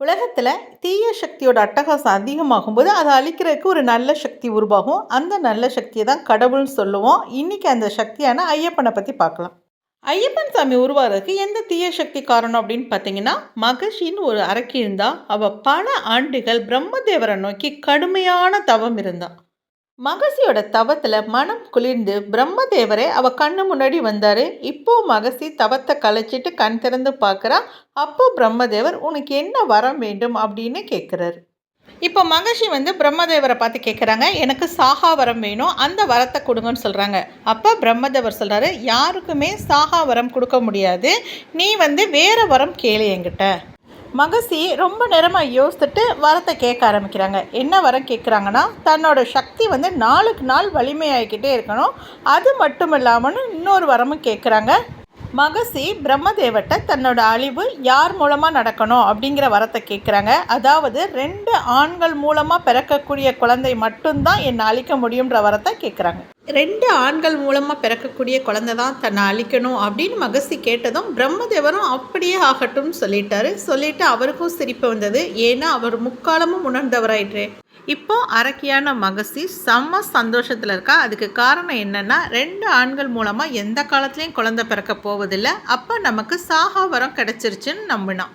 உலகத்தில் தீய சக்தியோட அட்டகாசம் அதிகமாகும்போது அதை அழிக்கிறதுக்கு ஒரு நல்ல சக்தி உருவாகும். அந்த நல்ல சக்தியை தான் கடவுள்னு சொல்லுவோம். இன்றைக்கி அந்த சக்தியான ஐயப்பனை பற்றி பார்க்கலாம். ஐயப்பன் சாமி உருவாகிறதுக்கு எந்த தீய சக்தி காரணம் அப்படின்னு பார்த்தீங்கன்னா மகஷின்னு ஒரு அரக்கி இருந்தால் அவள் பல ஆண்டுகள் பிரம்மதேவரை நோக்கி கடுமையான தவம் இருந்தாள் மகசியோட தவத்தில் மனம் குளிர்ந்து பிரம்மதேவரே அவள் கண்ணு முன்னாடி வந்தார். இப்போ மகசி தவத்தை கலைச்சிட்டு கண் திறந்து பார்க்குறா அப்போ பிரம்மதேவர் உனக்கு என்ன வரம் வேண்டும்? அப்படின்னு கேட்குறாரு இப்போ மகஷி வந்து பிரம்மதேவரை பார்த்து கேட்குறாங்க எனக்கு சாகா வரம் வேணும். அந்த வரத்தை கொடுங்கன்னு சொல்கிறாங்க அப்போ பிரம்மதேவர் சொல்கிறாரு யாருக்குமே சாகா வரம் கொடுக்க முடியாது. நீ வந்து வேறு வரம் கேளு என்கிட்ட. மகசி ரொம்ப நேரமாக யோசித்துட்டு வரத்தை கேட்க ஆரம்பிக்கிறாங்க. என்ன வரம் கேட்குறாங்கன்னா தன்னோட சக்தி வந்து நாளுக்கு நாள் வலிமையாகிக்கிட்டே இருக்கணும். அது மட்டும் இல்லாமல் இன்னொரு வரமும் கேட்குறாங்க. மகசி பிரம்மதேவட்ட தன்னோட அழிவு யார் மூலமாக நடக்கணும் அப்படிங்கிற வரத்தை கேட்குறாங்க அதாவது ரெண்டு ஆண்கள் மூலமாக பிறக்கக்கூடிய குழந்தை மட்டும்தான் என்னை அழிக்க முடியுன்ற வரத்தை கேட்குறாங்க ரெண்டு ஆண்கள் மூலமாக பிறக்கக்கூடிய குழந்தை தான் தன்னை அழிக்கணும் அப்படின்னு மகசி கேட்டதும் பிரம்மதேவரும் அப்படியே ஆகட்டும்னு சொல்லிட்டாரு. சொல்லிட்டு அவருக்கும் சிரிப்பு வந்தது. ஏன்னா அவர் முக்காலமும் உணர்ந்தவராயிற்று. இப்போ அரக்கியான மகசி செம்ம சந்தோஷத்தில் இருக்கா. அதுக்கு காரணம் என்னென்னா ரெண்டு ஆண்கள் மூலமாக எந்த காலத்துலேயும் குழந்தை பிறக்க போவதில்லை. அப்போ நமக்கு சாகாவரம் கிடச்சிருச்சுன்னு நம்பினான்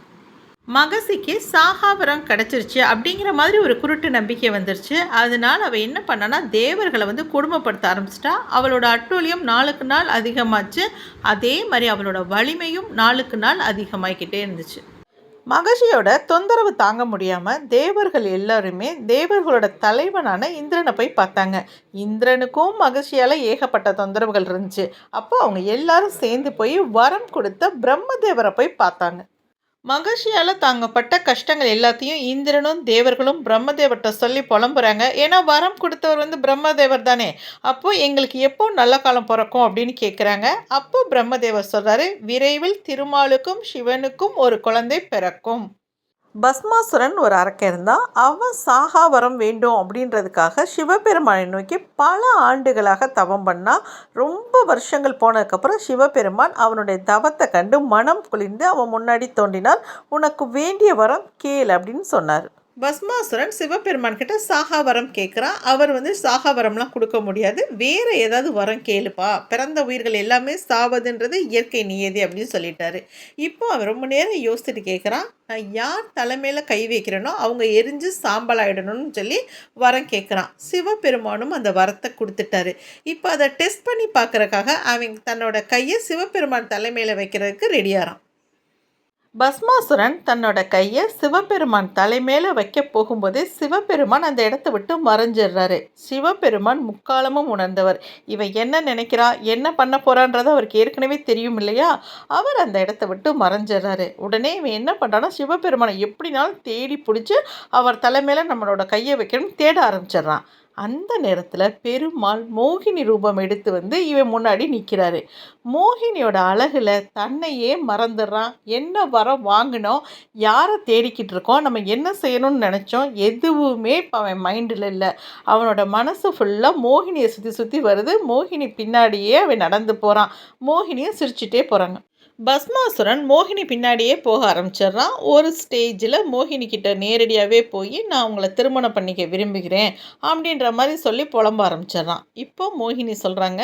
மகசிக்கு சாகாவரம் கிடச்சிருச்சு அப்படிங்கிற மாதிரி ஒரு குருட்டு நம்பிக்கை வந்துருச்சு. அதனால் அவள் என்ன பண்ணனா தேவர்களை வந்து குடும்பப்படுத்த ஆரம்பிச்சிட்டா. அவளோட அட்டூழியம் நாளுக்கு நாள் அதிகமாச்சு. அதே மாதிரி அவளோட வலிமையும் நாளுக்கு நாள் அதிகமாகிக்கிட்டே இருந்துச்சு. மகஷியோட தொந்தரவு தாங்க முடியாமல் தேவர்கள் எல்லாருமே தேவர்களோட தலைவனான இந்திரனை போய் பார்த்தாங்க. இந்திரனுக்கும் மகஷியால் ஏகப்பட்ட தொந்தரவுகள் இருந்துச்சு. அப்போ அவங்க எல்லாரும் சேர்ந்து போய் வரம் கொடுத்த பிரம்மதேவரை போய் பார்த்தாங்க. மகர்ஷியால் தாங்கப்பட்ட கஷ்டங்கள் எல்லாத்தையும் இந்திரனும் தேவர்களும் பிரம்மதேவர்கிட்ட சொல்லி புலம்புறாங்க. ஏன்னா வரம் கொடுத்தவர் வந்து பிரம்மதேவர் தானே. அப்போது எங்களுக்கு எப்போ நல்ல காலம் பிறக்கும் அப்படின்னு கேட்குறாங்க அப்போ பிரம்மதேவர் சொல்கிறாரு விரைவில் திருமாலுக்கும் சிவனுக்கும் ஒரு குழந்தை பிறக்கும். பஸ்மாசுரன் ஒரு அரக்கன் இருந்தால் அவன் சாகா வரம் வேண்டும் அப்படின்றதுக்காக சிவபெருமானை நோக்கி பல ஆண்டுகளாக தவம் பண்ணால் ரொம்ப வருஷங்கள் போனதுக்கப்புறம் சிவபெருமான் அவனுடைய தவத்தை கண்டு மனம் குளிர்ந்து அவன் முன்னாடி தோண்டினார் உனக்கு வேண்டிய வரம் கேள் அப்படின்னு சொன்னார். பஸ்மாசுரன் சிவபெருமான் கிட்ட சாகா வரம் கேட்குறான் அவர் வந்து சாகா வரம்லாம் கொடுக்க முடியாது. வேறு ஏதாவது வரம் கேளுப்பா. பிறந்த உயிர்கள் எல்லாமே சாவதுன்றது இயற்கை நியதி அப்படின்னு சொல்லிட்டாரு. இப்போ அவர் ரொம்ப நேரம் யோசிச்சுட்டு கேட்குறான் நான் யார் தலைமையில் கை வைக்கிறேனோ அவங்க எரிஞ்சு சாம்பல் ஆகிடணும்னு சொல்லி வரம் கேட்குறான் சிவபெருமானும் அந்த வரத்தை கொடுத்துட்டாரு. இப்போ அதை டெஸ்ட் பண்ணி பார்க்குறக்காக அவங்க தன்னோட கையை சிவபெருமான் தலைமையில் வைக்கிறதுக்கு ரெடியாகிறான் பஸ்மாசுரன் தன்னோட கையை சிவபெருமான் தலைமேல வைக்க போகும்போது சிவபெருமான் அந்த இடத்த விட்டு மறைஞ்சிடுறாரு. சிவபெருமான் முக்காலமும் உணர்ந்தவர். இவன் என்ன நினைக்கிறா? என்ன பண்ண போறான்றது அவருக்கு ஏற்கனவே தெரியும் இல்லையா? அவர் அந்த இடத்த விட்டு மறைஞ்சிடுறாரு. உடனே இவன் என்ன பண்ணுறான்னா சிவபெருமானை எப்படினாலும் தேடி பிடிச்சி அவர் தலைமையில நம்மளோட கையை வைக்கணும்னு தேட ஆரம்பிச்சிடுறான். அந்த நேரத்தில் பெருமாள் மோகினி ரூபம் எடுத்து வந்து இவன் முன்னாடி நிற்கிறாரு மோகினியோட அழகில் தன்னையே மறந்துடுறான். என்ன வரம் வாங்கினோம்? யாரை தேடிக்கிட்டு இருக்கோம்? நம்ம என்ன செய்யணும்னு நினச்சோம்? எதுவுமே இப்போ அவன் மைண்டில் இல்லை. அவனோட மனசு ஃபுல்லாக மோகினியை சுற்றி சுற்றி வருது. மோகினி பின்னாடியே அவன் நடந்து போகிறான் மோகினியை சிரிச்சிட்டே போகிறாங்க பஸ்மாசுரன் மோகினி பின்னாடியே போக ஆரம்பிச்சிடுறான். ஒரு ஸ்டேஜில் மோகினி கிட்ட நேரடியாகவே போய் நான் உங்களை திருமணம் பண்ணிக்க விரும்புகிறேன் அப்படின்ற மாதிரி சொல்லி புலம்ப ஆரம்பிச்சிடுறான். இப்போ மோகினி சொல்கிறாங்க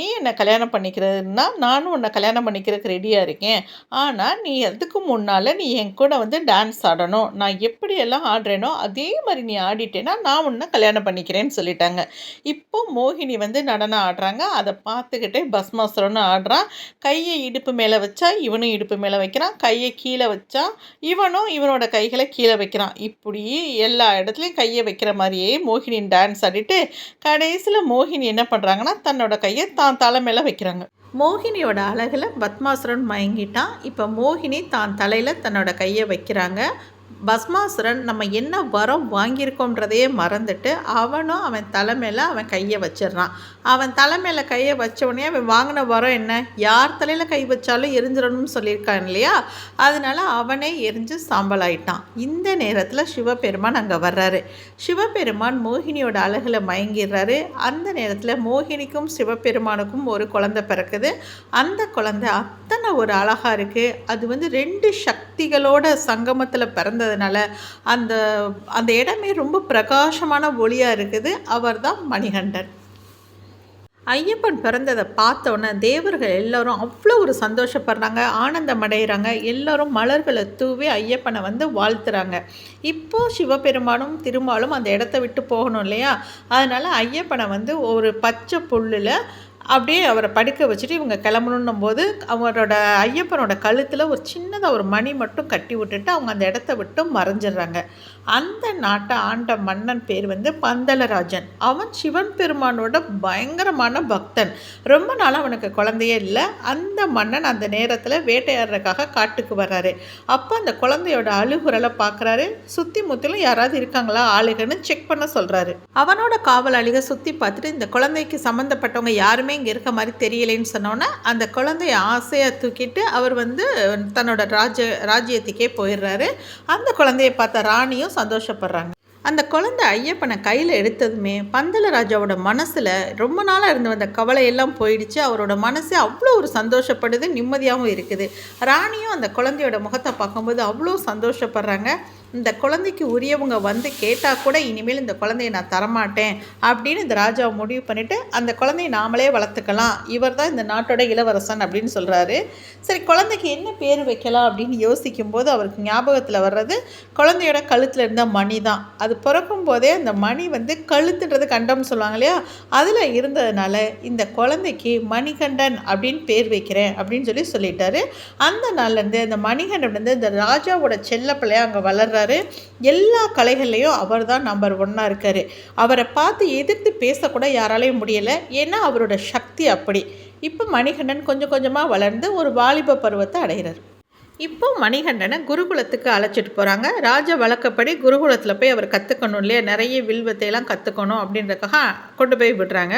நீ என்னை கல்யாணம் பண்ணிக்கிறதுனா நானும் உன்னை கல்யாணம் பண்ணிக்கிறதுக்கு ரெடியாக இருக்கேன். ஆனால் நீ அதுக்கு முன்னால் நீ என் கூட வந்து டான்ஸ் ஆடணும். நான் எப்படியெல்லாம் ஆடுறேனோ அதே மாதிரி நீ ஆடிட்டேன்னா நான் உன்னை கல்யாணம் பண்ணிக்கிறேன்னு சொல்லிட்டாங்க. இப்போ மோகினி வந்து நடனம் ஆடுறாங்க. அதை பார்த்துக்கிட்டே பஸ்மாசுரன்னு ஆடுறான். கையை இடுப்பு மேலே வச்சா இவனும் இடுப்பு மேலே வைக்கிறான் கையை கீழே வச்சா இவனும் இவனோட கைகளை கீழே வைக்கிறான். இப்படி எல்லா இடத்துலையும் கையை வைக்கிற மாதிரியே மோகினின் டான்ஸ் ஆடிட்டு கடைசியில் மோகினி என்ன பண்ணுறாங்கன்னா தன்னோட கையை தான் தலை மேலே வைக்கிறாங்க. மோகினியோட அழகில் பத்மாசுரன் மயங்கிட்டான். இப்போ மோகினி தான் தலையில் தன்னோட கையை வைக்கிறாங்க. பஸ்மாசுரன் நம்ம என்ன வரம் வாங்கியிருக்கோன்றதையே மறந்துட்டு அவனும் அவன் தலைமையில் அவன் கையை வச்சிடுறான். அவன் தலைமையில் கையை வச்சவொடனே அவன் வாங்கின வரம் என்ன? யார் தலையில் கை வச்சாலும் எரிஞ்சிடணும்னு சொல்லியிருக்கான் இல்லையா? அதனால் அவனே எரிஞ்சு சாம்பல் ஆயிட்டான் இந்த நேரத்தில் சிவபெருமான் அங்கே வர்றாரு. சிவபெருமான் மோகினியோட அழகில் மயங்கிடுறாரு. அந்த நேரத்தில் மோகினிக்கும் சிவபெருமானுக்கும் ஒரு குழந்தை பிறக்குது. அந்த குழந்தை அத்தனை ஒரு அழகாக இருக்குது அது வந்து ரெண்டு சக்திகளோட சங்கமத்தில் பிறந்த இருந்ததுனால அந்த அந்த இடமே ரொம்ப பிரகாசமான ஒளியாக இருக்குது. அவர் தான் மணிகண்டன். ஐயப்பன் பிறந்ததை பார்த்தோன்னே தேவர்கள் எல்லோரும் அவ்வளோ ஒரு சந்தோஷப்படுறாங்க ஆனந்தம் அடைகிறாங்க எல்லோரும் மலர்களை தூவி ஐயப்பனை வந்து வாழ்த்துறாங்க. இப்போது சிவபெருமானும் திருமாலும் அந்த இடத்த விட்டு போகணும் இல்லையா? அதனால் ஐயப்பனை வந்து ஒரு பச்சை புல்லில் அப்படியே அவரை படுக்க வச்சுட்டு இவங்க கிளம்பணுன்னும் போது அவரோட ஐயப்பனோட கழுத்தில் ஒரு சின்னதாக ஒரு மணி மட்டும் கட்டி விட்டுட்டு அவங்க அந்த இடத்த விட்டு மறைஞ்சிடுறாங்க. அந்த நாட்டை ஆண்ட மன்னன் பேர் வந்து பந்தலராஜன் அவன் சிவன் பெருமானோட பயங்கரமான பக்தன். ரொம்ப நாள் அவனுக்கு குழந்தையே இல்லை. அந்த மன்னன் அந்த நேரத்தில் வேட்டையாடுறதுக்காக காட்டுக்கு வர்றாரு. அப்போ அந்த குழந்தையோட அழுகுரலை பார்க்குறாரு சுற்றி முற்றிலும் யாராவது இருக்காங்களா? ஆளுகன்னு செக் பண்ண சொல்கிறாரு அவனோட காவலாளிக சுற்றி பார்த்துட்டு இந்த குழந்தைக்கு சம்மந்தப்பட்டவங்க யாருமே இங்கே இருக்க மாதிரி தெரியலேன்னு சொன்னோன்னே அந்த குழந்தைய ஆசையாக தூக்கிட்டு அவர் வந்து தன்னோட ராஜ ராஜ்யத்துக்கே போயிடுறாரு. அந்த குழந்தைய பார்த்த ராணியும் சந்தோஷப்படுறாங்க. அந்த குழந்தை ஐயப்பனை கையில் எடுத்ததுமே பந்தல ராஜாவோட மனசில் ரொம்ப நாளாக இருந்து வந்த கவலையெல்லாம் போயிடுச்சு. அவரோட மனசே அவ்வளோ ஒரு சந்தோஷப்படுது நிம்மதியாகவும் இருக்குது. ராணியும் அந்த குழந்தையோட முகத்தை பார்க்கும்போது அவ்வளோ சந்தோஷப்படுறாங்க. இந்த குழந்தைக்கு உரியவங்க வந்து கேட்டால் கூட இனிமேல் இந்த குழந்தைய நான் தரமாட்டேன் அப்படின்னு இந்த ராஜாவை முடிவு பண்ணிவிட்டு அந்த குழந்தைய நாமளே வளர்த்துக்கலாம். இவர் தான் இந்த நாட்டோட இளவரசன் அப்படின்னு சொல்கிறாரு சரி குழந்தைக்கு என்ன பேர் வைக்கலாம் அப்படின்னு யோசிக்கும் போது அவருக்கு ஞாபகத்தில் வர்றது குழந்தையோட கழுத்தில் இருந்த மணி தான். அது பிறக்கும் போதே அந்த மணி வந்து கழுத்துன்றது கண்டம்னு சொல்லுவாங்க இல்லையா? அதில் இருந்ததுனால இந்த குழந்தைக்கு மணிகண்டன் அப்படின்னு பேர் வைக்கிறேன் அப்படின்னு சொல்லி சொல்லிட்டாரு. அந்த நாள்லேருந்து இந்த மணிகண்டன் வந்து இந்த ராஜாவோட செல்ல அங்கே வளர்ற சொல்கிறாரு எல்லா கலைகள்லேயும் அவர் தான் நம்பர் ஒன்னாக இருக்கார். அவரை பார்த்து எதிர்த்து பேசக்கூட யாராலையும் முடியலை. ஏன்னா அவரோட சக்தி அப்படி. இப்போ மணிகண்டன் கொஞ்சம் கொஞ்சமாக வளர்ந்து ஒரு வாலிப பருவத்தை அடைகிறார். இப்போ மணிகண்டனை குருகுலத்துக்கு அழைச்சிட்டு போகிறாங்க ராஜ வழக்கப்படி குருகுலத்தில் போய் அவர் கற்றுக்கணும் இல்லையா? நிறைய வில்வத்தையெல்லாம் கற்றுக்கணும் அப்படின்றக்காக கொண்டு போய் விடுறாங்க.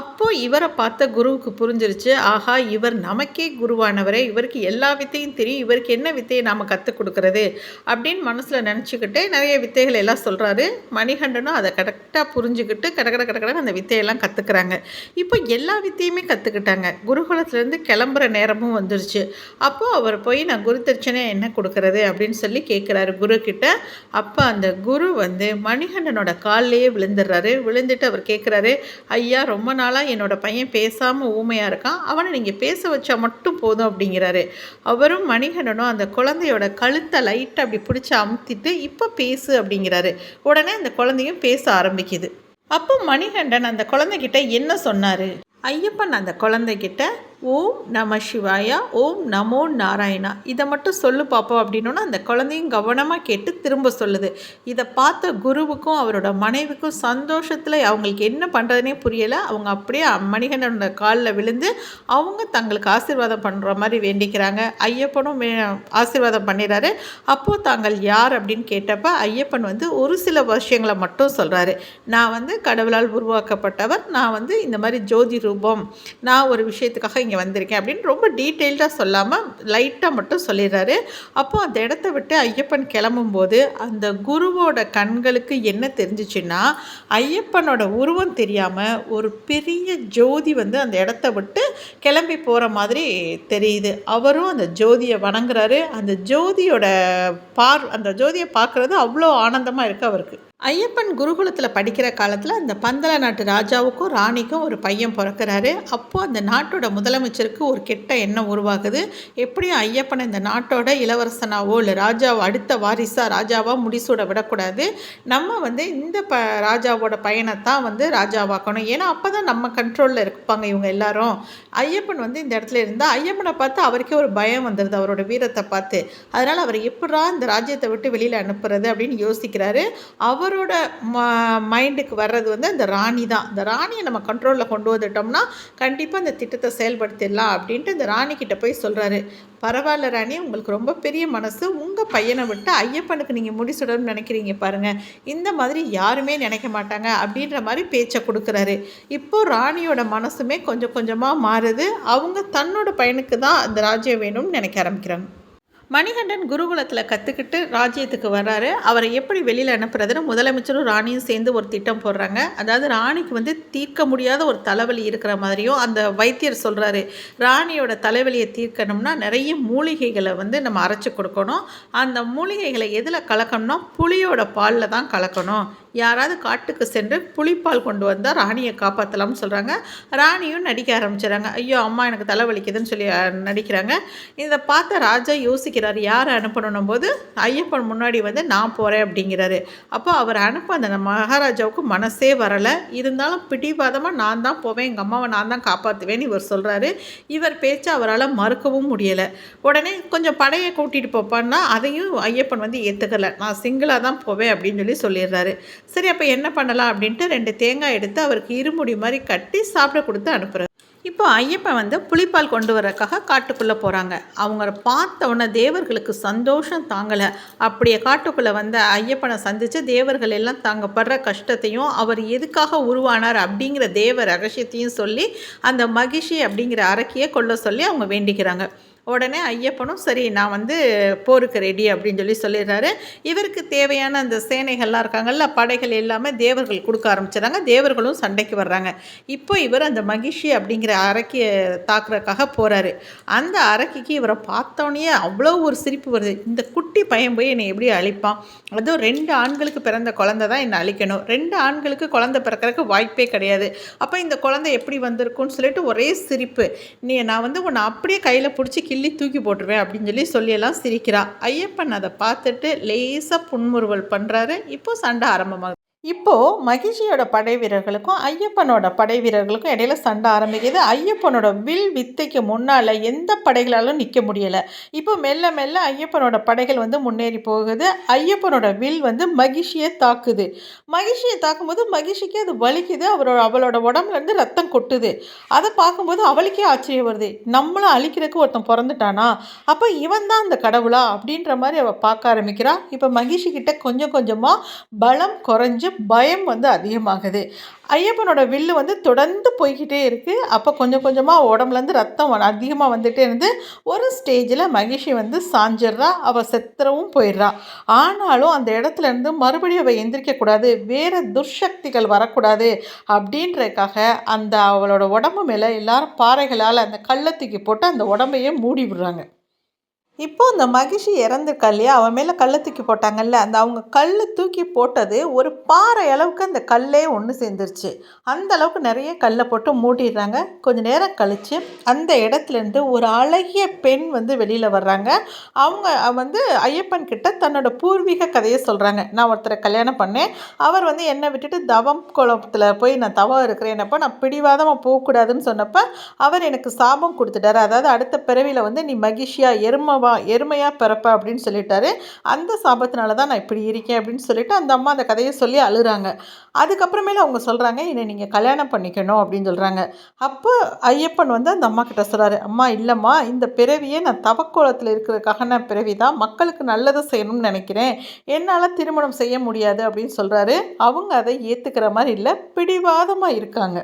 அப்போது இவரை பார்த்த குருவுக்கு புரிஞ்சிருச்சு ஆஹா இவர் நமக்கே குருவானவரே இவருக்கு எல்லா வித்தையும் தெரியும் இவருக்கு என்ன வித்தையை நாம் கற்றுக் கொடுக்குறது? அப்படின்னு மனசில் நினச்சிக்கிட்டு நிறைய வித்தைகள் எல்லாம் சொல்கிறாரு மணிகண்டனும் அதை கரெக்டாக புரிஞ்சுக்கிட்டு கடகட கடகட அந்த வித்தையெல்லாம் கற்றுக்குறாங்க இப்போ எல்லா வித்தையுமே கற்றுக்கிட்டாங்க குருகுலத்துலேருந்து கிளம்புற நேரமும் வந்துருச்சு. அப்போது அவர் போய் நான் குரு தட்சணை என்ன கொடுக்குறது? அப்படின்னு சொல்லி கேட்குறாரு குரு கிட்ட அப்போ அந்த குரு வந்து மணிகண்டனோட காலிலேயே விழுந்துடுறாரு. விழுந்துட்டு அவர் கேட்குறாரு ஐயா ரொம்ப நாள் நாளாக என்னோடய பையன் பேசாமல் ஊமையாக இருக்கான். அவனை நீங்கள் பேச வச்சா மட்டும் போதும் அப்படிங்கிறாரு. அவரும் மணிகண்டனும் அந்த குழந்தையோட கழுத்தை லைட்டாக அப்படி பிடிச்சி அமுத்திட்டு இப்போ பேசு அப்படிங்கிறாரு. உடனே அந்த குழந்தையும் பேச ஆரம்பிக்குது. அப்போ மணிகண்டன் அந்த குழந்தைகிட்ட என்ன சொன்னார்? ஐயப்பன் அந்த குழந்தைகிட்ட ஓம் நம சிவாயா ஓம் நமோ நாராயணா. இதை மட்டும் சொல்லு பார்ப்போம் அப்படின்னோன்னா அந்த குழந்தையும் கவனமாக கேட்டு திரும்ப சொல்லுது. இதை பார்த்த குருவுக்கும் அவரோட மனைவிக்கும் சந்தோஷத்தில் அவங்களுக்கு என்ன பண்ணுறதுனே புரியலை. அவங்க அப்படியே மணிகண்டனோட காலில் விழுந்து அவங்க தங்களுக்கு ஆசீர்வாதம் பண்ணுற மாதிரி வேண்டிக்கிறாங்க. ஐயப்பனும் ஆசீர்வாதம் பண்ணிடுறாரு அப்போது தாங்கள் யார் அப்படின்னு கேட்டப்ப ஐயப்பன் வந்து ஒரு சில வருஷங்களை மட்டும் சொல்கிறாரு நான் வந்து கடவுளால் உருவாக்கப்பட்டவர். நான் வந்து இந்த மாதிரி ஜோதி ரூபம். நான் ஒரு விஷயத்துக்காக இங்கே வந்திருக்கேன் அப்படின்னு ரொம்ப டீட்டெயில்டாக சொல்லாமல் லைட்டாக மட்டும் சொல்லிடுறாரு. அப்போது அந்த இடத்த விட்டு ஐயப்பன் கிளம்பும்போது அந்த குருவோட கண்களுக்கு என்ன தெரிஞ்சிச்சுன்னா ஐயப்பனோட உருவம் தெரியாமல் ஒரு பெரிய ஜோதி வந்து அந்த இடத்த விட்டு கிளம்பி போகிற மாதிரி தெரியுது. அவரும் அந்த ஜோதியை வணங்குறாரு. அந்த ஜோதியோட பார் அந்த ஜோதியை பார்க்குறது அவ்வளோ ஆனந்தமாக இருக்குது அவருக்கு. ஐயப்பன் குருகுலத்தில் படிக்கிற காலத்தில் அந்த பந்தல நாட்டு ராஜாவுக்கும் ராணிக்கும் ஒரு பையன் பிறக்கிறாரு. அப்போது அந்த நாட்டோட முதலமைச்சருக்கு ஒரு கெட்ட எண்ணம் உருவாகுது. எப்படியும் ஐயப்பனை இந்த நாட்டோட இளவரசனாவோ இல்லை ராஜாவோ அடுத்த வாரிசாக ராஜாவாக முடிசூட விடக்கூடாது. நம்ம வந்து இந்த ப ராஜாவோட பையனைத்தான் வந்து ராஜாவாக்கணும். ஏன்னா அப்போ தான் நம்ம கண்ட்ரோலில் இருப்பாங்க இவங்க எல்லாரும். ஐயப்பன் வந்து இந்த இடத்துல இருந்தால் ஐயப்பனை பார்த்து அவருக்கே ஒரு பயம் வந்துடுது அவரோட வீரத்தை பார்த்து. அதனால் அவர் எப்படா இந்த ராஜ்யத்தை விட்டு வெளியில் அனுப்புறது அப்படின்னு யோசிக்கிறாரு. அவர் அவரோட ம மைண்டுக்கு வர்றது வந்து அந்த ராணி தான் இந்த ராணியை நம்ம கண்ட்ரோலில் கொண்டு வந்துட்டோம்னா கண்டிப்பாக அந்த திட்டத்தை செயல்படுத்திடலாம் அப்படின்ட்டு இந்த ராணிக்கிட்ட போய் சொல்கிறாரு பரவாயில்ல ராணி உங்களுக்கு ரொம்ப பெரிய மனசு. உங்கள் பையனை விட்டு ஐயப்பனுக்கு நீங்கள் முடிசுடணும்னு நினைக்கிறீங்க பாருங்கள் இந்த மாதிரி யாருமே நினைக்க மாட்டாங்க அப்படின்ற மாதிரி பேச்சை கொடுக்குறாரு. இப்போது ராணியோட மனசுமே கொஞ்சம் கொஞ்சமாக மாறுது. அவங்க தன்னோட பையனுக்கு தான் அந்த ராஜ்யம் வேணும்னு நினைக்க ஆரம்பிக்கிறாங்க. மணிகண்டன் குருகுலத்தில் கற்றுக்கிட்டு ராஜ்யத்துக்கு வர்றாரு. அவரை எப்படி வெளியில் அனுப்புறதுன்னு முதலமைச்சரும் ராணியும் சேர்ந்து ஒரு திட்டம் போடுறாங்க. அதாவது ராணிக்கு வந்து தீர்க்க முடியாத ஒரு தலைவலி இருக்கிற மாதிரியும் அந்த வைத்தியர் சொல்கிறாரு ராணியோட தலைவலியை தீர்க்கணும்னா நிறைய மூலிகைகளை வந்து நம்ம அரைச்சி கொடுக்கணும். அந்த மூலிகைகளை எதில் கலக்கணும்னா புளியோட பாலில் தான் கலக்கணும். யாராவது காட்டுக்கு சென்று புளிப்பால் கொண்டு வந்தால் ராணியை காப்பாற்றலாம்னு சொல்கிறாங்க ராணியும் நடிக்க ஆரம்பிச்சிடறாங்க ஐயோ அம்மா எனக்கு தலைவலிக்குதுன்னு சொல்லி நடிக்கிறாங்க. இதை பார்த்த ராஜா யோசிக்கிறார் யார் அனுப்பணும் போது ஐயப்பன் முன்னாடி வந்து நான் போகிறேன் அப்படிங்கிறாரு. அப்போ அவர் அனுப்ப அந்த மகாராஜாவுக்கு மனசே வரலை. இருந்தாலும் பிடிவாதமாக நான் தான் போவேன் எங்கள் அம்மாவை நான் தான் காப்பாற்றுவேன்னு இவர் சொல்கிறாரு இவர் பேச்சு அவரால் மறுக்கவும் முடியலை. உடனே கொஞ்சம் படையை கூட்டிகிட்டு போப்பான்னா அதையும் ஐயப்பன் வந்து ஏற்றுக்கலை நான் சிங்கிளாக தான் போவேன் அப்படின்னு சொல்லி சொல்லிடுறாரு. சரி அப்போ என்ன பண்ணலாம் அப்படின்ட்டு ரெண்டு தேங்காய் எடுத்து அவருக்கு இருமுடி மாதிரி கட்டி சாப்பிட கொடுத்து அனுப்புகிறார் இப்போ ஐயப்பன் வந்து புளிப்பால் கொண்டு வரக்காக காட்டுக்குள்ளே போகிறாங்க அவங்க பார்த்த உடனே தேவர்களுக்கு சந்தோஷம் தாங்கலை. அப்படியே காட்டுக்குள்ளே வந்த ஐயப்பனை சந்தித்து தேவர்கள் எல்லாம் தாங்க படுற கஷ்டத்தையும் அவர் எதுக்காக உருவானார் அப்படிங்கிற தேவ ரகசியத்தையும் சொல்லி அந்த மகிஷி அப்படிங்கிற அரக்கியை கொள்ள சொல்லி அவங்க வேண்டிக்கிறாங்க. உடனே ஐயப்பனும் சரி நான் வந்து போருக்கு ரெடி அப்படின்னு சொல்லி சொல்லிடுறாரு. இவருக்கு தேவையான அந்த சேனைகள்லாம் இருக்காங்கல்ல படைகள் எல்லாமே தேவர்கள் கொடுக்க ஆரம்பிச்சிடறாங்க. தேவர்களும் சண்டைக்கு வர்றாங்க. இப்போ இவர் அந்த மகிஷி அப்படிங்கிற அரக்கியை தாக்குறதுக்காக போகிறாரு அந்த அரக்கிக்கு இவரை பார்த்தோன்னே அவ்வளோ ஒரு சிரிப்பு வருது. இந்த குட்டி பையன் போய் என்னை எப்படி அழிப்பான்? அதுவும் ரெண்டு ஆண்களுக்கு பிறந்த குழந்தை தான் என்னை அழிக்கணும். ரெண்டு ஆண்களுக்கு குழந்தை பிறக்கிறதுக்கு வாய்ப்பே கிடையாது. அப்போ இந்த குழந்தை எப்படி வந்திருக்குன்னு சொல்லிட்டு ஒரே சிரிப்பு. நீ நான் வந்து உன்னை அப்படியே கையில் பிடிச்சி கிள்ளி தூக்கி போட்டுருவேன் அப்படின்னு சொல்லி சொல்லியெல்லாம் சிரிக்கிறா. ஐயப்பன் அதை பார்த்துட்டு லேசாக புன்முறுவல் பண்ணுறாரு இப்போ சண்டை ஆரம்பமாகுது. இப்போது மகிழ்ச்சியோட படை வீரர்களுக்கும் ஐயப்பனோட படை வீரர்களுக்கும் இடையில சண்டை ஆரம்பிக்குது. ஐயப்பனோட வில் வித்தைக்கு முன்னால் எந்த படைகளாலும் நிற்க முடியலை. இப்போ மெல்ல மெல்ல ஐயப்பனோட படைகள் வந்து முன்னேறி போகுது. ஐயப்பனோட வில் வந்து மகிழ்ச்சியை தாக்குது. மகிழ்ச்சியை தாக்கும்போது மகிழ்ச்சிக்கு அது வலிக்குது. அவரோட அவளோட உடம்புலேருந்து ரத்தம் கொட்டுது. அதை பார்க்கும்போது அவளுக்கே ஆச்சரியம் வருது. நம்மளும் அழிக்கிறதுக்கு ஒருத்தன் பிறந்துட்டானா? அப்போ இவன் தான் அந்த கடவுளா? அப்படின்ற மாதிரி அவள் பார்க்க ஆரம்பிக்கிறான் இப்போ மகிழ்ச்சி கிட்ட கொஞ்சம் கொஞ்சமாக பலம் குறைஞ்சு பயம் வந்து அதிகமாகுது. ஐயப்பனோட வில்லு வந்து தொடர்ந்து போய்கிட்டே இருக்குது அப்போ கொஞ்சம் கொஞ்சமாக உடம்புலேருந்து ரத்தம் அதிகமாக வந்துகிட்டே இருந்து ஒரு ஸ்டேஜில் மகிஷி வந்து சாஞ்சிட்றா. அவள் செத்துறவும் போயிடுறா. ஆனாலும் அந்த இடத்துல இருந்து மறுபடியும் அவள் எந்திரிக்கக்கூடாது வேறு துர்சக்திகள் வரக்கூடாது அப்படின்றதுக்காக அந்த அவளோட உடம்பு மேலே எல்லாரும் பாறைகளால் அந்த கள்ளத்துக்கி போட்டு அந்த உடம்பையே மூடி விடுறாங்க. இப்போ இந்த மகிஷி இறந்துருக்கா இல்லையா அவன் மேலே கல்லை தூக்கி போட்டாங்கல்ல அந்த அவங்க கல் தூக்கி போட்டது ஒரு பாறை அளவுக்கு அந்த கல்லே ஒன்று சேர்ந்துருச்சு. அந்த அளவுக்கு நிறைய கல்லை போட்டு மூடிடுறாங்க. கொஞ்சம் நேரம் கழித்து அந்த இடத்துலேருந்து ஒரு அழகிய பெண் வந்து வெளியில் வர்றாங்க. அவங்க வந்து ஐயப்பன் கிட்ட தன்னோட பூர்வீக கதையை சொல்கிறாங்க நான் ஒருத்தரை கல்யாணம் பண்ணேன். அவர் வந்து என்னை விட்டுட்டு தவம் குளத்தில் போய் நான் தவம் இருக்கிறேன் என்னப்போ நான் பிடிவாதமாக போகக்கூடாதுன்னு சொன்னப்போ அவர் எனக்கு சாபம் கொடுத்துட்டாரு. அதாவது அடுத்த பிறவியில் வந்து நீ மகிழ்ச்சியாக எரும வா எருமையாக பிறப்ப அப்படின்னு சொல்லிட்டாரு. அந்த சாபத்தினால தான் நான் இப்படி இருக்கேன் அப்படின்னு சொல்லிட்டு அந்த அம்மா அந்த கதையை சொல்லி அழுகிறாங்க அதுக்கப்புறமேல அவங்க சொல்கிறாங்க என்னை நீங்கள் கல்யாணம் பண்ணிக்கணும் அப்படின்னு சொல்கிறாங்க அப்போ ஐயப்பன் வந்து அந்த அம்மா கிட்ட சொல்கிறாரு அம்மா இல்லைம்மா இந்த பிறவியே நான் தவக்கோலத்தில் இருக்கிறதுக்காக நான் பிறவி தான். மக்களுக்கு நல்லதை செய்யணும்னு நினைக்கிறேன். என்னால் திருமணம் செய்ய முடியாது அப்படின்னு சொல்கிறாரு அவங்க அதை ஏற்றுக்கிற மாதிரி இல்லை பிடிவாதமாக இருக்காங்க.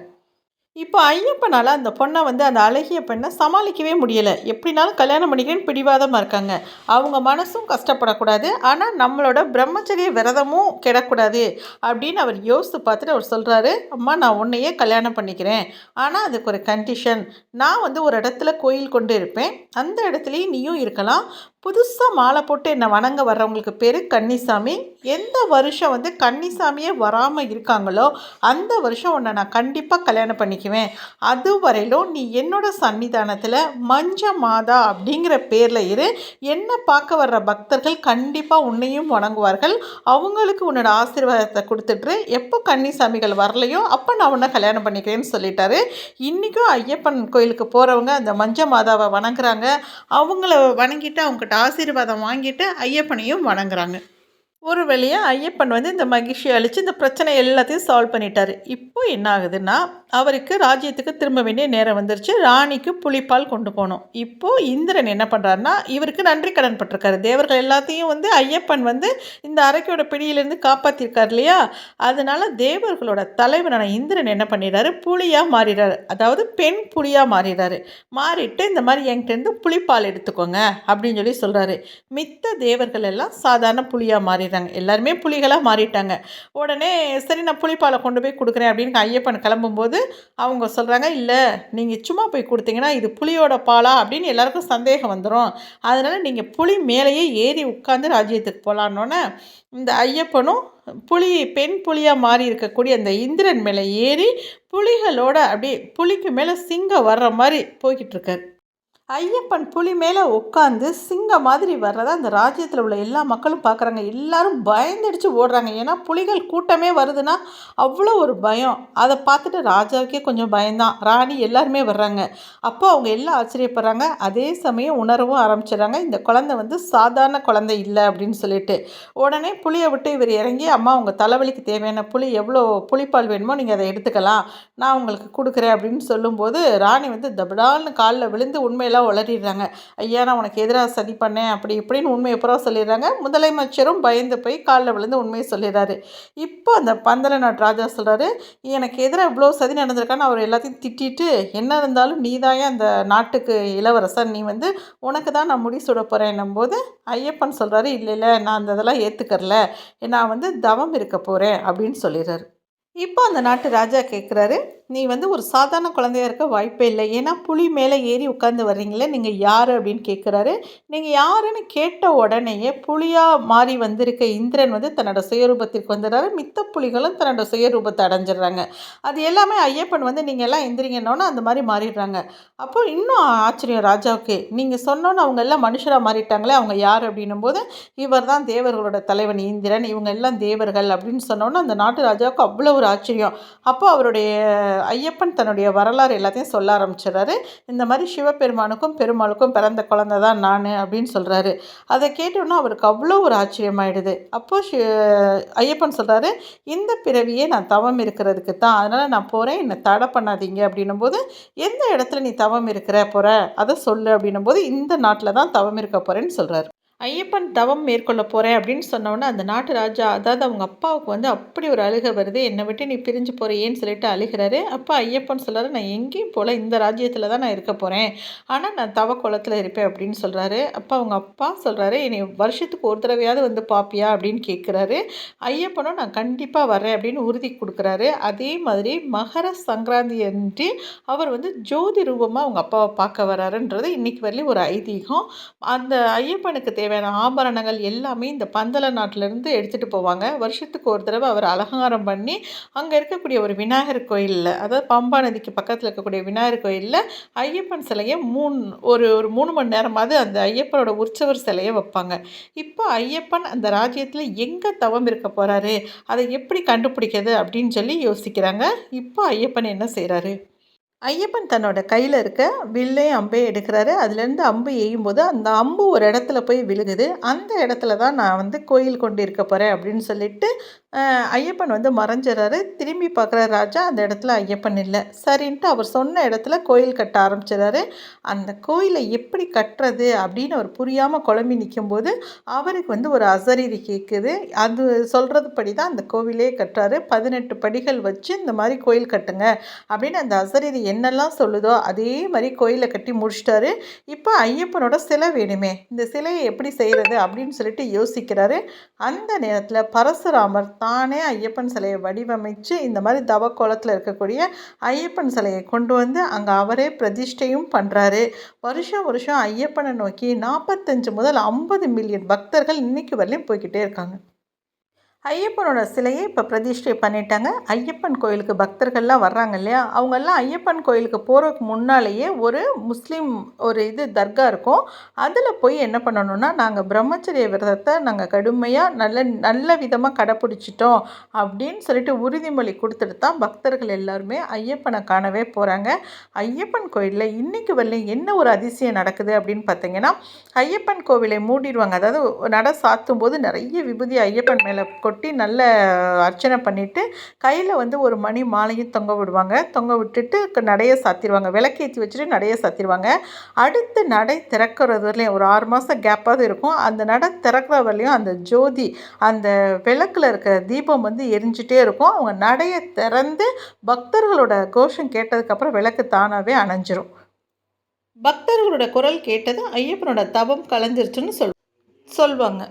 இப்போ ஐயப்பனால் அந்த பொண்ணை வந்து அந்த அழகிய பெண்ணை சமாளிக்கவே முடியலை. எப்படினாலும் கல்யாணம் பண்ணிக்கிறேன்னு பிடிவாதமாக இருக்காங்க. அவங்க மனசும் கஷ்டப்படக்கூடாது. ஆனால் நம்மளோட பிரம்மச்சரிய விரதமும் கிடக்கூடாது அப்படின்னு அவர் யோசித்து பார்த்துட்டு அவர் சொல்கிறாரு அம்மா நான் உன்னையே கல்யாணம் பண்ணிக்கிறேன். ஆனால் அதுக்கு ஒரு கண்டிஷன் நான் வந்து ஒரு இடத்துல கோயில் கொண்டு இருப்பேன். அந்த இடத்துலையும் நீயும் இருக்கலாம். புதுசாக மாலை போட்டு என்னை வணங்க வர்றவங்களுக்கு பேர் கன்னிசாமி. எந்த வருஷம் வந்து கன்னிசாமியே வராமல் இருக்காங்களோ அந்த வருஷம் உன்னை நான் கண்டிப்பாக கல்யாணம் பண்ணிக்குவேன். அது வரையிலும் நீ என்னோட சன்னிதானத்தில் மஞ்ச மாதா அப்படிங்கிற பேரில் இரு. என்னை பார்க்க வர்ற பக்தர்கள் கண்டிப்பாக உன்னையும் வணங்குவார்கள். அவங்களுக்கு உன்னோட ஆசீர்வாதத்தை கொடுத்துட்டு எப்போ கன்னிசாமிகள் வரலையோ அப்போ நான் உன்னை கல்யாணம் பண்ணிக்கிறேன்னு சொல்லிட்டாரு. இன்றைக்கும் ஐயப்பன் கோயிலுக்கு போகிறவங்க அந்த மஞ்ச மாதாவை வணங்குறாங்க. அவங்கள வணங்கிட்டு அவங்க ஆசீர்வாதம் வாங்கிட்டு ஐயப்பனையும் வணங்குறாங்க. ஒரு வழியாக ஐயப்பன் வந்து இந்த மகிழ்ச்சியை அழித்து இந்த பிரச்சனை எல்லாத்தையும் சால்வ் பண்ணிட்டார். இப்போ என்ன ஆகுதுன்னா அவருக்கு ராஜ்யத்துக்கு திரும்ப வேண்டிய நேரம் வந்துருச்சு. ராணிக்கு புலிப்பால் கொண்டு போகணும் இப்போது இந்திரன் என்ன பண்ணுறாருன்னா இவருக்கு நன்றி கடன் பட்டிருக்காரு. தேவர்கள் எல்லாத்தையும் வந்து ஐயப்பன் வந்து இந்த அரைக்கையோட பிடியிலேருந்து காப்பாற்றிருக்கார் இல்லையா? அதனால் தேவர்களோட தலைவரான இந்திரன் என்ன பண்ணிடுறாரு? புலியாக மாறிடுறாரு. அதாவது பெண் புலியாக மாறிடுறாரு. மாறிட்டு இந்த மாதிரி என்கிட்டேருந்து புலிப்பால் எடுத்துக்கோங்க அப்படின்னு சொல்லி சொல்கிறாரு மித்த தேவர்கள் எல்லாம் சாதாரண புளியாக மாறி மாறிடுறாங்க எல்லாருமே புலிகளாக மாறிட்டாங்க. உடனே சரி நான் புளிப்பாலை கொண்டு போய் கொடுக்குறேன் அப்படின்னு ஐயப்பன் கிளம்பும்போது அவங்க சொல்கிறாங்க இல்லை நீங்கள் சும்மா போய் கொடுத்தீங்கன்னா இது புலியோட பாலா அப்படின்னு எல்லாருக்கும் சந்தேகம் வந்துடும் அதனால் நீங்கள் புலி மேலேயே ஏறி உட்காந்து ராஜ்யத்துக்கு போகலான்னொன்னே இந்த ஐயப்பனும் புலி பெண் புலியாக மாறி இருக்கக்கூடிய அந்த இந்திரன் மேலே ஏறி புலிகளோட அப்படியே புலிக்கு மேலே சிங்கம் வர்ற மாதிரி போய்கிட்டு இருக்காரு. ஐயப்பன் புலி மேலே உட்காந்து சிங்கம் மாதிரி வர்றதை அந்த ராஜ்யத்தில் உள்ள எல்லா மக்களும் பார்க்குறாங்க எல்லாரும் பயந்துடிச்சு ஓடுறாங்க. ஏன்னா புலிகள் கூட்டமே வருதுன்னா அவ்வளோ ஒரு பயம். அதை பார்த்துட்டு ராஜாவுக்கே கொஞ்சம் பயம்தான். ராணி எல்லாருமே வர்றாங்க. அப்போ அவங்க எல்லாம் ஆச்சரியப்படுறாங்க. அதே சமயம் உணரவும் ஆரம்பிச்சிடுறாங்க. இந்த குழந்தை வந்து சாதாரண குழந்தை இல்லை அப்படின்னு சொல்லிட்டு. உடனே புளியை விட்டு இவர் இறங்கி அம்மா உங்கள் தலைவலிக்கு தேவையான புளி எவ்வளோ புளிப்பால் வேணுமோ நீங்கள் அதை எடுத்துக்கலாம். நான் உங்களுக்கு கொடுக்குறேன். அப்படின்னு சொல்லும்போது ராணி வந்து தபடால்னு காலில் விழுந்து உண்மையெல்லாம் எல்லாம் உளறிடுறாங்க. ஐயா நான் உனக்கு எதிராக சதி பண்ணேன். அப்படி இப்படின்னு உண்மையை புறா சொல்லிடுறாங்க. முதலமைச்சரும் பயந்து போய் காலில் விழுந்து உண்மையை சொல்லிடுறாரு. இப்போ அந்த பந்தல நாட்டு ராஜா சொல்கிறாரு எனக்கு எதிராக இவ்வளோ சதி நடந்திருக்கான்னு அவர் எல்லாத்தையும் திட்டிட்டு என்ன இருந்தாலும் நீ தான் அந்த நாட்டுக்கு இளவரசன் நீ வந்து உனக்கு தான் நான் முடி சுட போகிறேன்னும் போது ஐயப்பன் சொல்கிறாரு இல்லை இல்லை நான் அந்த இதெல்லாம் ஏற்றுக்கறல நான் வந்து தவம் இருக்க போகிறேன் அப்படின்னு சொல்லிடுறாரு. இப்போ அந்த நாட்டு ராஜா கேட்குறாரு நீ வந்து ஒரு சாதாரண குழந்தையா இருக்க வாய்ப்பே இல்லை. ஏன்னா புலி மேலே ஏறி உட்காந்து வர்றீங்களே நீங்கள் யார் அப்படின்னு கேட்குறாரு. நீங்கள் யாருன்னு கேட்ட உடனேயே புலியாக மாறி வந்திருக்க இந்திரன் வந்து தன்னோட சுயரூபத்திற்கு வந்துடுறாரு. மித்த புலிகளும் தன்னோட சுயரூபத்தை அடைஞ்சிடுறாங்க. அது எல்லாமே ஐயப்பன் வந்து நீங்கள் எல்லாம் எந்திரிங்கன்னொன்னே அந்த மாதிரி மாறிடுறாங்க. அப்போ இன்னும் ஆச்சரியம் ராஜாவுக்கு. நீங்கள் சொன்னோன்னு அவங்க எல்லாம் மனுஷராக மாறிட்டாங்களே அவங்க யார் அப்படின்னும் போது இவர் தான் தேவர்களோட தலைவன் இந்திரன் இவங்க எல்லாம் தேவர்கள் அப்படின்னு சொன்னோன்னே அந்த நாட்டு ராஜாவுக்கு அவ்வளோ ஒரு ஆச்சரியம். அப்போ அவருடைய ஐயப்பன் தன்னுடைய வரலாறு எல்லாத்தையும் சொல்ல ஆரம்பிச்சிடுறாரு. இந்த மாதிரி சிவபெருமானுக்கும் பெருமாளுக்கும் பிறந்த குழந்தை தான் நான் அப்படின்னு சொல்கிறாரு அதை கேட்டோன்னா அவருக்கு அவ்வளோ ஒரு ஆச்சரியமாயிடுது. அப்போது ஷி ஐயப்பன் சொல்கிறாரு இந்த பிறவியே நான் தவம் இருக்கிறதுக்கு தான். அதனால் நான் போகிறேன் என்னை தடை பண்ணாதீங்க. அப்படின்னும் போது எந்த இடத்துல நீ தவம் இருக்கிற போகிற அதை சொல்லு. அப்படின்னும் போது இந்த நாட்டில் தான் தவம் இருக்க போகிறேன்னு சொல்கிறாரு ஐயப்பன் தவம் மேற்கொள்ள போகிறேன் அப்படின்னு சொன்னோன்னே அந்த நாட்டு ராஜா அதாவது அவங்க அப்பாவுக்கு வந்து அப்படி ஒரு அழுகை வருது என்னை விட்டு நீ பிரிஞ்சு போகிறியேன்னு சொல்லிட்டு அழுகிறாரு. அப்போ ஐயப்பன் சொல்கிறாரு நான் எங்கேயும் போல் இந்த ராஜ்யத்தில் தான் நான் இருக்க போகிறேன் ஆனால் நான் தவ குளத்தில் இருப்பேன் அப்படின்னு சொல்கிறாரு அப்போ அவங்க அப்பா சொல்கிறாரு என்னை வருஷத்துக்கு ஒரு தடவையாவது வந்து பாப்பியா? அப்படின்னு கேட்குறாரு ஐயப்பனும் நான் கண்டிப்பாக வரேன் அப்படின்னு உறுதி கொடுக்குறாரு. அதே மாதிரி மகர சங்கராந்தி அன்று அவர் வந்து ஜோதி ரூபமாக அவங்க அப்பாவை பார்க்க வராருன்றது இன்றைக்கி வரலையும் ஒரு ஐதீகம். அந்த ஐயப்பனுக்கு தேவை தேவையான ஆபரணங்கள் எல்லாமே இந்த பந்தல நாட்டிலேருந்து எடுத்துகிட்டு போவாங்க. வருஷத்துக்கு ஒரு தடவை அவர் அலங்காரம் பண்ணி அங்கே இருக்கக்கூடிய ஒரு விநாயகர் கோயிலில் அதாவது பம்பா நதிக்கு பக்கத்தில் இருக்கக்கூடிய விநாயகர் கோயிலில் ஐயப்பன் சிலையை மூணு ஒரு ஒரு மூணு மணி நேரமாவது அந்த ஐயப்பனோட உற்சவர் சிலையை வைப்பாங்க. இப்போ ஐயப்பன் அந்த ராஜ்யத்தில் எங்கே தவம் இருக்க போகிறாரு அதை எப்படி கண்டுபிடிக்கிறது அப்படின்னு சொல்லி யோசிக்கிறாங்க. இப்போ ஐயப்பன் என்ன செய்கிறாரு ஐயப்பன் தன்னோட கையில் இருக்க வில்லையும் அம்பையும் எடுக்கிறாரு. அதுலேருந்து அம்பு எய்யும்போது அந்த அம்பு ஒரு இடத்துல போய் விழுகுது. அந்த இடத்துல தான் நான் வந்து கோயில் கொண்டு இருக்க போகிறேன் அப்படின்னு சொல்லிட்டு ஐயப்பன் வந்து மறைஞ்சிடறாரு திரும்பி பார்க்குற ராஜா அந்த இடத்துல ஐயப்பன் இல்லை. சரின்ட்டு அவர் சொன்ன இடத்துல கோயில் கட்ட ஆரம்பிச்சிடறாரு அந்த கோயிலை எப்படி கட்டுறது அப்படின்னு அவர் புரியாமல் குழம்பி நிற்கும்போது அவருக்கு வந்து ஒரு அசரீதி கேட்குது அது சொல்கிறது படி தான் அந்த கோவிலே கட்டுறாரு. பதினெட்டு படிகள் வச்சு இந்த மாதிரி கோயில் கட்டுங்க அப்படின்னு அந்த அசரீதி என்னெல்லாம் சொல்லுதோ அதே மாதிரி கோயிலை கட்டி முடிச்சிட்டாரு. இப்போ ஐயப்பனோட சிலை வேணுமே. இந்த சிலையை எப்படி செய்கிறது அப்படின்னு சொல்லிட்டு யோசிக்கிறாரு. அந்த நேரத்தில் பரசுராமர் தானே ஐயப்பன் சிலையை வடிவமைச்சு இந்த மாதிரி தவக்கோலத்தில் இருக்கக்கூடிய ஐயப்பன் சிலையை கொண்டு வந்து அங்கே அவரே பிரதிஷ்டையும் பண்ணுறாரு வருஷம் வருஷம் ஐயப்பனை நோக்கி நாற்பத்தஞ்சு முதல் ஐம்பது மில்லியன் பக்தர்கள் இன்னைக்கு வரலையும் போய்கிட்டே இருக்காங்க. ஐயப்பனோட சிலையை இப்போ பிரதிஷ்டை பண்ணிட்டாங்க. ஐயப்பன் கோயிலுக்கு பக்தர்கள்லாம் வர்றாங்க இல்லையா? அவங்கெல்லாம் ஐயப்பன் கோயிலுக்கு போகிறதுக்கு முன்னாலேயே ஒரு முஸ்லீம் ஒரு இது தர்கா இருக்கும். அதில் போய் என்ன பண்ணணும்னா நாங்கள் பிரம்மச்சரிய விரதத்தை நாங்கள் கடுமையாக நல்ல நல்ல விதமாக கடைப்பிடிச்சிட்டோம் அப்படின்னு சொல்லிட்டு உறுதிமொழி கொடுத்துட்டு தான் பக்தர்கள் எல்லாருமே ஐயப்பனை காணவே போகிறாங்க ஐயப்பன் கோயிலில் இன்றைக்கு வரல என்ன ஒரு அதிசயம் நடக்குது அப்படின்னு பார்த்தீங்கன்னா ஐயப்பன் கோவிலை மூடிடுவாங்க. அதாவது நட சாத்தும் போது நிறைய விபூதி ஐயப்பன் மேலே கொட்டி நல்ல அர்ச்சனை பண்ணிவிட்டு கையில் வந்து ஒரு மணி மாலையும் தொங்க விடுவாங்க. தொங்க விட்டுட்டு நடையை சாத்திடுவாங்க விளக்கேற்றி வச்சுட்டு நடையை சாத்திடுவாங்க அடுத்து நடை திறக்கிறது வரலையும் ஒரு ஆறு மாதம் கேப்பாவது இருக்கும். அந்த நடை திறக்கிற வரலையும் அந்த ஜோதி அந்த விளக்கில் இருக்க தீபம் வந்து எரிஞ்சிட்டே இருக்கும். அவங்க நடையை திறந்து பக்தர்களோட கோஷம் கேட்டதுக்கப்புறம் விளக்கு தானாகவே அணைஞ்சிரும். பக்தர்களோட குரல் கேட்டது ஐயப்பனோட தபம் கலைஞ்சிருச்சுன்னு சொல் சொல்வாங்க.